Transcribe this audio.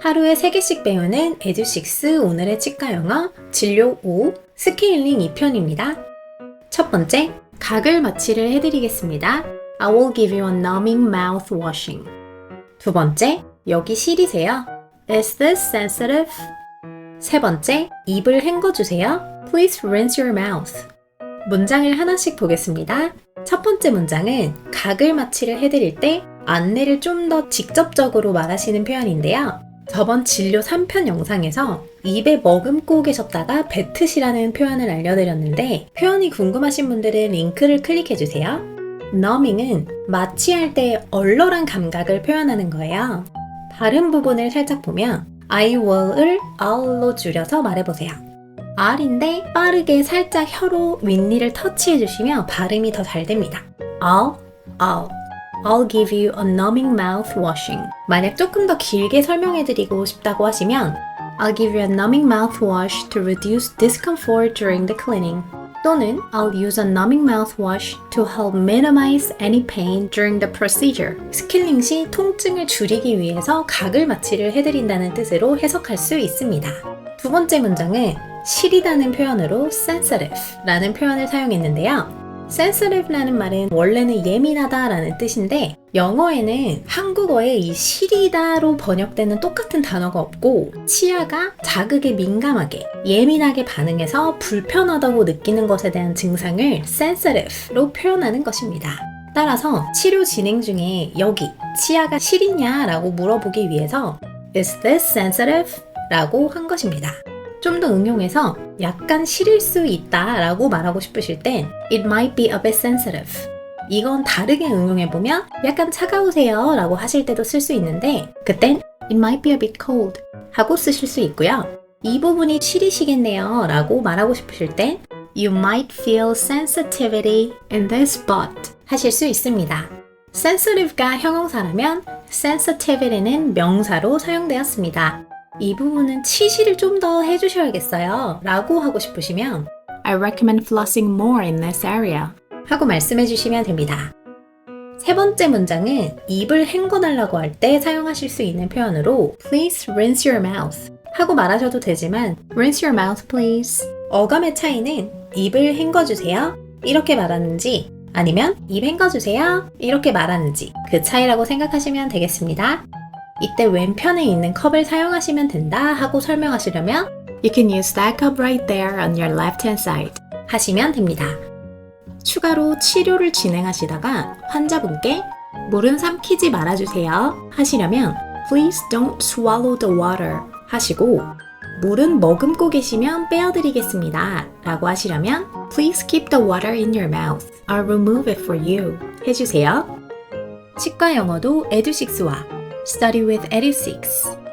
하루에 3개씩 배우는 에듀식스 오늘의 치과 영어 진료 5 스케일링 2편입니다. 첫 번째, 각을 마취를 해드리겠습니다. I will give you a numbing mouth washing. 두 번째, 여기 시리세요. Is this sensitive? 세 번째, 입을 헹궈주세요. Please rinse your mouth. 문장을 하나씩 보겠습니다. 첫 번째 문장은 각을 마취를 해드릴 때 안내를 좀 더 직접적으로 말하시는 표현인데요. 저번 진료 3편 영상에서 입에 머금고 계셨다가 뱉으시라는 표현을 알려드렸는데 표현이 궁금하신 분들은 링크를 클릭해주세요. numbing은 마취할 때 얼얼한 감각을 표현하는 거예요. 발음 부분을 살짝 보면 I will을 I'로 줄여서 말해보세요. R인데 빠르게 살짝 혀로 윗니를 터치해주시면 발음이 더 잘 됩니다. I'll, I'll. I'll give you a numbing mouth washing. 만약 조금 더 길게 설명해드리고 싶다고 하시면 I'll give you a numbing mouthwash to reduce discomfort during the cleaning. 또는 I'll use a numbing mouthwash to help minimize any pain during the procedure. 스킬링 시 통증을 줄이기 위해서 각을 마취를 해드린다는 뜻으로 해석할 수 있습니다. 두 번째 문장은 시리다는 표현으로 sensitive라는 표현을 사용했는데요. Sensitive라는 말은 원래는 예민하다라는 뜻인데 영어에는 한국어에 이 시리다로 번역되는 똑같은 단어가 없고 치아가 자극에 민감하게 예민하게 반응해서 불편하다고 느끼는 것에 대한 증상을 sensitive로 표현하는 것입니다. 따라서 치료 진행 중에 여기 치아가 시리냐라고 물어보기 위해서 Is this sensitive? 라고 한 것입니다. 좀 더 응용해서 약간 시릴 수 있다 라고 말하고 싶으실 땐 It might be a bit sensitive. 이건 다르게 응용해보면 약간 차가우세요 라고 하실 때도 쓸 수 있는데 그땐 It might be a bit cold 하고 쓰실 수 있고요. 이 부분이 시리시겠네요 라고 말하고 싶으실 땐 You might feel sensitivity in this spot 하실 수 있습니다. sensitive가 형용사라면 sensitivity는 명사로 사용되었습니다. 이 부분은 치실을 좀 더 해주셔야겠어요. 라고 하고 싶으시면 I recommend flossing more in this area. 하고 말씀해 주시면 됩니다. 세 번째 문장은 입을 헹궈달라고 할 때 사용하실 수 있는 표현으로 Please rinse your mouth 하고 말하셔도 되지만 Rinse your mouth please. 어감의 차이는 입을 헹궈주세요. 이렇게 말하는지 아니면 입 헹궈주세요. 이렇게 말하는지 그 차이라고 생각하시면 되겠습니다. 이때 왼편에 있는 컵을 사용하시면 된다 하고 설명하시려면 You can use that cup right there on your left hand side 하시면 됩니다. 추가로 치료를 진행하시다가 환자분께 물은 삼키지 말아주세요 하시려면 Please don't swallow the water 하시고 물은 머금고 계시면 빼어드리겠습니다 라고 하시려면 Please keep the water in your mouth. I'll remove it for you 해주세요. 치과 영어도 에듀식스와 Study with Edu6